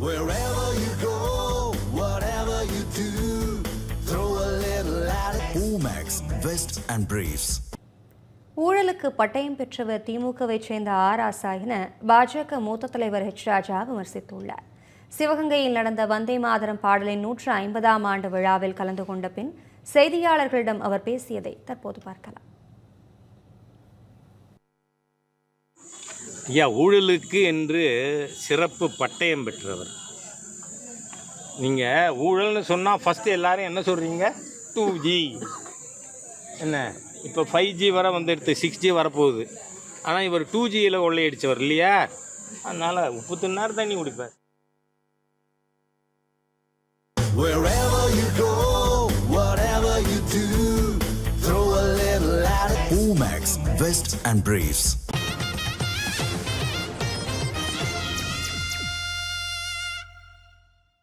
Wherever you go, whatever you do, throw a little at it. Omax, Vest and Briefs. ஊழலுக்கு பட்டயம் பெற்றவர் திமுகவைச் சேர்ந்த R ஆசா என பாஜக மூத்த தலைவர் ஹெச் ராஜா விமர்சித்துள்ளார் சிவகங்கையில் நடந்த வந்தே மாதரம் பாடலின் நூற்று ஐம்பதாம் ஆண்டு விழாவில் கலந்து கொண்ட பின் செய்தியாளர்களிடம் அவர் பேசியதை தற்போது பார்க்கலாம் ஐயா ஊழலுக்கு என்று சிறப்பு பட்டயம் பெற்றவர். நீங்கள் ஊழல்னு சொன்னால் ஃபஸ்ட்டு எல்லாரும் என்ன சொல்கிறீங்க டூ ஜி என்ன? இப்போ ஃபைவ் ஜி வர வந்துடுத்து சிக்ஸ் ஜி வரப்போகுது. ஆனால் இவர் டூ ஜியில் கொள்ளையடிச்சவர் இல்லையா? அதனால் உப்பு தின்னார் தண்ணி குடிப்பார். Omax, Vest and Briefs.